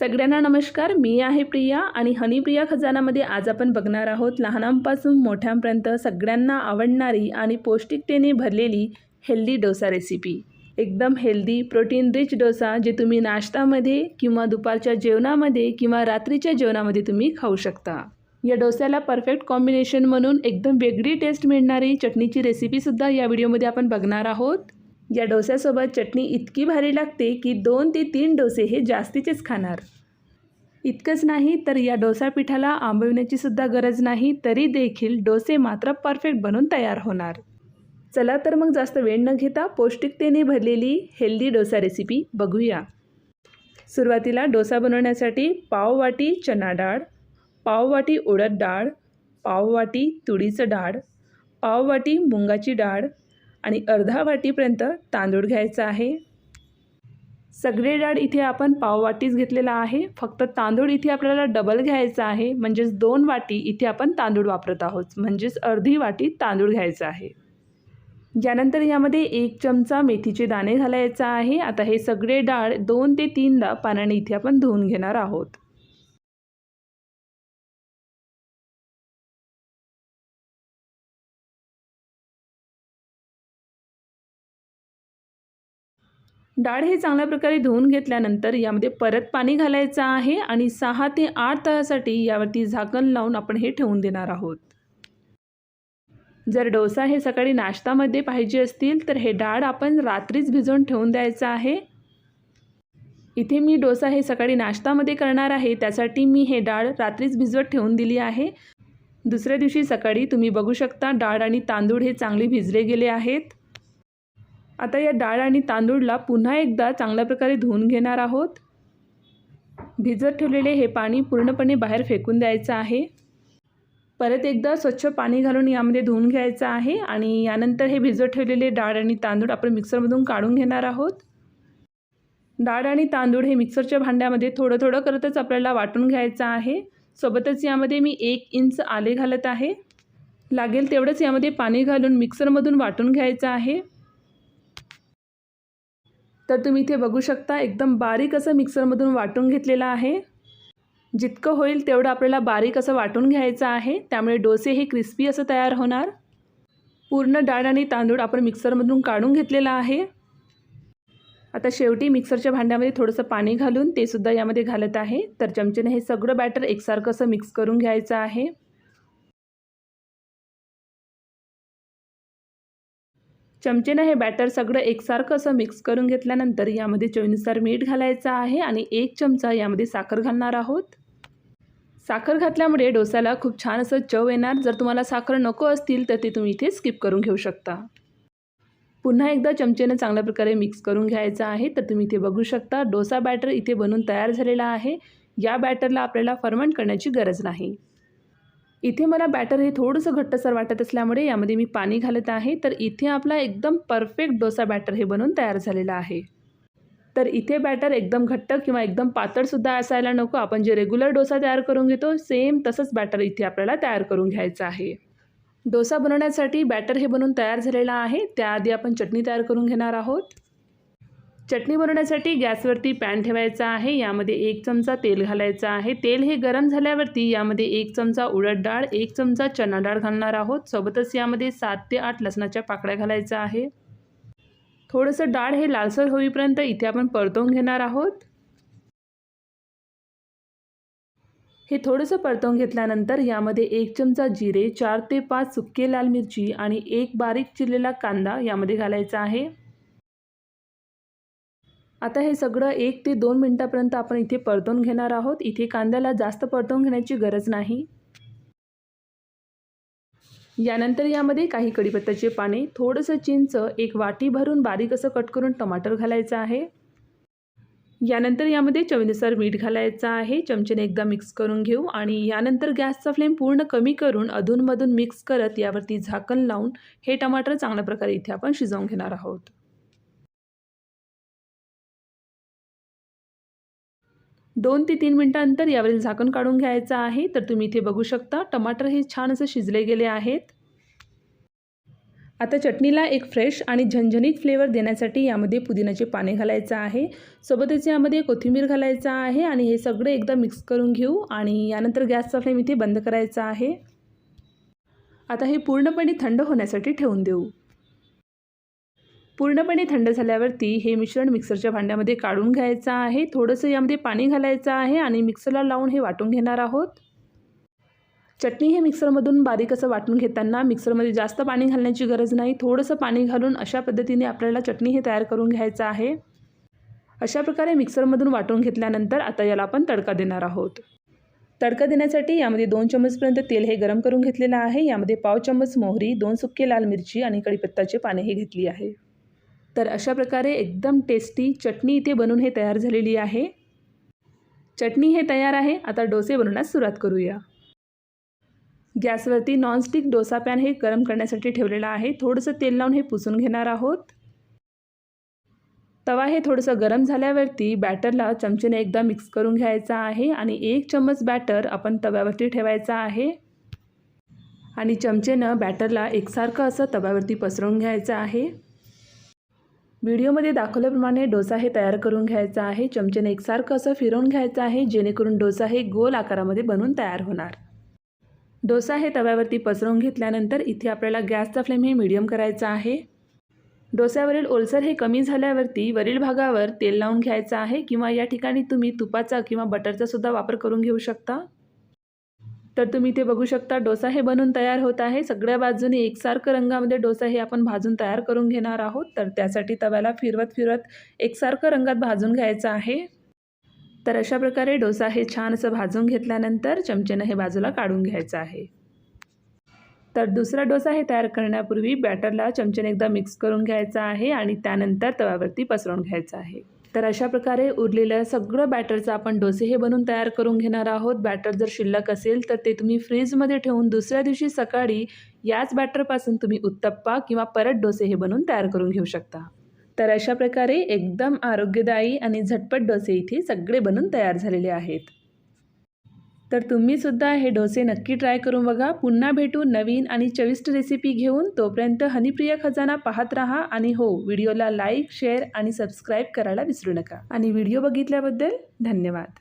सगळ्यांना नमस्कार मी आहे प्रिया आणि हनीप्रिया खजानामध्ये आज आपण बघणार आहोत लहानांपासून मोठ्यांपर्यंत सगळ्यांना आवडणारी आणि पौष्टिकतेने भरलेली हेल्दी डोसा रेसिपी एकदम हेल्दी प्रोटीन रिच डोसा जे तुम्ही नाश्तामध्ये किंवा दुपारच्या जेवणामध्ये किंवा रात्रीच्या जेवणामध्ये तुम्ही खाऊ शकता. या डोस्याला परफेक्ट कॉम्बिनेशन म्हणून एकदम वेगळी टेस्ट मिळणारी चटणीची रेसिपीसुद्धा या व्हिडिओमध्ये आपण बघणार आहोत. या डोस्यासोबत चटणी इतकी भारी लागते की दोन ते तीन डोसे हे जास्तीचेच खाणार. इतकंच नाही तर या डोसा पिठाला आंबविण्याची सुद्धा गरज नाही तरी देखील डोसे मात्र परफेक्ट बनून तयार होणार. चला तर मग जास्त वेळ न घेता पौष्टिकतेने भरलेली हेल्दी डोसा रेसिपी बघूया. सुरुवातीला डोसा बनवण्यासाठी पाववाटी चना डाळ पाववाटी उडद डाळ पाववाटी तुरीचं डाळ पाववाटी मुंगाची डाळ आणि अर्धा वाटीपर्यंत तांदूळ घ्यायचा आहे. सगळे डाळ इथे आपण पाववाटीच घेतलेला आहे. फक्त तांदूळ इथे आपल्याला डबल घ्यायचा आहे. म्हणजेच दोन वाटी इथे आपण तांदूळ वापरत आहोत. म्हणजेच अर्धी वाटी तांदूळ घ्यायचा आहे. यानंतर यामध्ये एक चमचा मेथीचे दाणे घालायचा आहे. आता हे सगळे डाळ दोन ते तीनदा पाण्याने इथे आपण धुवून घेणार आहोत. डाळ हे चांगल्या प्रकारे धुवून घेतल्यानंतर यामध्ये परत पाणी घालायचं आहे आणि सहा ते आठ तासासाठी यावरती झाकण लावून आपण हे ठेवून देणार आहोत. जर डोसा हे सकाळी नाश्तामध्ये पाहिजे असतील तर हे डाळ आपण रात्रीच भिजवून ठेवून द्यायचं आहे. इथे मी डोसा हे सकाळी नाश्तामध्ये करणार आहे त्यासाठी मी हे डाळ रात्रीच भिजवत ठेवून दिली आहे. दुसऱ्या दिवशी सकाळी तुम्ही बघू शकता डाळ आणि तांदूळ हे चांगले भिजले गेले आहेत. आता या डाळ आणि तांदूळला पुन्हा एकदा चांगल्या प्रकारे धुवून घेणार आहोत. भिजत ठेवलेले हे पाणी पूर्णपणे बाहेर फेकून द्यायचं आहे. परत एकदा स्वच्छ पाणी घालून यामध्ये धुवून घ्यायचं आहे आणि यानंतर हे भिजत ठेवलेले डाळ आणि तांदूळ आपण मिक्सरमधून काढून घेणार आहोत. डाळ आणि तांदूळ हे मिक्सरच्या भांड्यामध्ये थोडं थोडं करतच आपल्याला वाटून घ्यायचं आहे. सोबतच यामध्ये मी एक इंच आले घालत आहे. लागेल तेवढंच यामध्ये पाणी घालून मिक्सरमधून वाटून घ्यायचं आहे. तर तुम्ही इथे बघू शकता एकदम बारीक असं मिक्सरमधून वाटून घेतलेलं आहे. जितकं होईल तेवढं आपल्याला बारीक असं वाटून घ्यायचं आहे. त्यामुळे डोसे हे क्रिस्पी असं तयार होणार. पूर्ण डाळ आणि तांदूळ आपण मिक्सरमधून काढून घेतलेला आहे. आता शेवटी मिक्सरच्या भांड्यामध्ये थोडंसं पाणी घालून ते सुद्धा यामध्ये घालत आहे. तर चमचेने हे सगळं बॅटर एकसारखं असं मिक्स करून घ्यायचं आहे. चमचेनं हे बॅटर सगळं एकसारखं असं मिक्स करून घेतल्यानंतर यामध्ये चवीनुसार मीठ घालायचं आहे आणि एक चमचा यामध्ये साखर घालणार आहोत. साखर घातल्यामुळे डोसाला खूप छान असं चव येणार. जर तुम्हाला साखर नको असतील तर ते तुम्ही इथे स्किप करून घेऊ शकता. पुन्हा एकदा चमचेनं चांगल्या प्रकारे मिक्स करून घ्यायचं आहे. तर तुम्ही इथे बघू शकता डोसा बॅटर इथे बनून तयार झालेला आहे. या बॅटरला आपल्याला फर्मंट करण्याची गरज नाही. इथे मला बॅटर हे थोडंसं घट्टसर वाटत असल्यामुळे यामध्ये मी पाणी घालत आहे. तर इथे आपला एकदम परफेक्ट डोसा बॅटर हे बनवून तयार झालेला आहे. तर इथे बॅटर एकदम घट्ट किंवा एकदम पातळसुद्धा असायला नको. आपण जे रेग्युलर डोसा तयार करून घेतो सेम तसंच बॅटर इथे आपल्याला तयार करून घ्यायचं आहे. डोसा बनवण्यासाठी बॅटर हे बनवून तयार झालेला आहे. त्याआधी आपण चटणी तयार करून घेणार आहोत. चटणी बनवण्यासाठी गॅसवरती पॅन ठेवायचा आहे यामध्ये एक चमचा तेल घालायचं आहे. तेल हे गरम झाल्यावरती यामध्ये एक चमचा उडद डाळ एक चमचा चना डाळ घालणार आहोत. सोबतच यामध्ये सात ते आठ लसणाच्या पाकळ्या घालायचा आहे. थोडंसं डाळ हे लालसर होईपर्यंत इथे आपण परतवून घेणार आहोत. हे थोडंसं परतवून घेतल्यानंतर यामध्ये एक चमचा जिरे चार ते पाच सुके लाल मिरची आणि एक बारीक चिरलेला कांदा यामध्ये घालायचा आहे. आता हे सगळं एक ते दोन मिनटापर्यंत आपण इथे परतून घेणार आहोत. इथे कांद्याला जास्त परतून घेण्याची गरज नाही. यानंतर यामध्ये काही कढीपत्त्याचे पाने थोडंसं चिंच एक वाटी भरून बारीक असं कट करून टमाटर घालायचं आहे. यानंतर यामध्ये चवीनुसार मीठ घालायचं आहे. चमचेने एकदा मिक्स करून घेऊ आणि यानंतर गॅसचा फ्लेम पूर्ण कमी करून अधूनमधून मिक्स करत यावरती झाकण लावून हे टमाटर चांगल्या प्रकारे इथे आपण शिजवून घेणार आहोत. दोन ते तीन मिनटानंतर यावरील झाकण काढून घ्यायचं आहे. तर तुम्ही इथे बघू शकता टमाटर हे छान असं शिजले गेले आहेत. आता चटणीला एक फ्रेश आणि झणझणीत फ्लेवर देण्यासाठी यामध्ये पुदिन्याचे पाने घालायचं आहे. सोबतच यामध्ये कोथिंबीर घालायचं आहे आणि हे सगळं एकदा मिक्स करून घेऊ आणि यानंतर गॅसचा फ्लेम इथे बंद करायचा आहे. आता हे पूर्णपणे थंड होण्यासाठी ठेवून देऊ. पूर्णपणे थंड झाल्यावरती हे मिश्रण मिक्सरच्या भांड्यामध्ये काढून घ्यायचं आहे. थोडंसं यामध्ये पाणी घालायचं आहे आणि मिक्सरला लावून हे वाटून घेणार आहोत. चटणी हे मिक्सरमधून बारीक असं वाटून घेताना मिक्सरमध्ये जास्त पाणी घालण्याची गरज नाही. थोडंसं पाणी घालून अशा पद्धतीने आपल्याला चटणी हे तयार करून घ्यायचं आहे. अशा प्रकारे मिक्सरमधून वाटून घेतल्यानंतर आता याला आपण तडका देणार आहोत. तडका देण्यासाठी यामध्ये दोन चम्मचपर्यंत तेल हे गरम करून घेतलेलं आहे. यामध्ये पाव चम्मच मोहरी दोन सुके लाल मिरची आणि कढीपत्ताचे पाने हे घेतली आहे. तर अशा प्रकारे एकदम टेस्टी चटणी इथे बनवून हे तयार झालेली आहे. चटणी हे तयार आहे. आता डोसे बनवण्यास सुरुवात करूया. गॅसवरती नॉनस्टिक डोसा पॅन हे गरम करण्यासाठी ठेवलेलं आहे. थोडंसं तेल लावून हे पुसून घेणार आहोत. तवा हे थोडंसं गरम झाल्यावरती बॅटरला चमचेने एकदा मिक्स करून घ्यायचा आहे आणि एक चम्मच बॅटर आपण तव्यावरती ठेवायचा आहे. आणि चमचेनं बॅटरला एकसारखं असं तव्यावरती पसरवून घ्यायचं आहे. व्हिडिओमध्ये दाखवल्याप्रमाणे डोसा हे तयार करून घ्यायचा आहे. चमचेने एकसारखं असं फिरवून घ्यायचं आहे जेणेकरून डोसा हे गोल आकारामध्ये बनून तयार होणार. डोसा हे तव्यावरती पसरवून घेतल्यानंतर इथे आपल्याला गॅसचा फ्लेम हे मिडियम करायचा आहे. डोस्यावरील ओलसर हे कमी झाल्यावरती वरील भागावर तेल लावून घ्यायचं आहे किंवा या ठिकाणी तुम्ही तुपाचा किंवा बटरचा सुद्धा वापर करून घेऊ शकता. तर तुम्ही इथे बघू शकता डोसा हे बनून तयार होत आहे. सगळ्या बाजूने एकसारखं रंगामध्ये डोसा हे आपण भाजून तयार करून घेणार आहोत. तर त्यासाठी तव्याला फिरवत फिरवत एकसारखं रंगात भाजून घ्यायचं आहे. तर अशा प्रकारे डोसा हे छान असं भाजून घेतल्यानंतर चमचेनं हे बाजूला काढून घ्यायचं आहे. तर दुसरा डोसा हे तयार करण्यापूर्वी बॅटरला चमचेने एकदा मिक्स करून घ्यायचा आहे आणि त्यानंतर तव्यावरती पसरवून घ्यायचं आहे. तर अशा प्रकारे उरलेलं सगळं बॅटरचं आपण डोसे हे बनवून तयार करून घेणार आहोत. बॅटर जर शिल्लक असेल तर ते तुम्ही फ्रीजमध्ये ठेवून दुसऱ्या दिवशी सकाळी याच बॅटरपासून तुम्ही उत्तप्पा किंवा परत डोसे हे बनवून तयार करून घेऊ शकता. तर अशा प्रकारे एकदम आरोग्यदायी आणि झटपट डोसे इथे सगळे बनून तयार झालेले आहेत. तर तुम्हीसुद्धा हे डोसे नक्की ट्राय करून बघा. पुन्हा भेटू नवीन आणि चविष्ट रेसिपी घेऊन. तोपर्यंत हनीप्रिय खजाना पाहत राहा आणि हो व्हिडिओला लाईक शेअर आणि सबस्क्राईब करायला विसरू नका. आणि व्हिडिओ बघितल्याबद्दल धन्यवाद.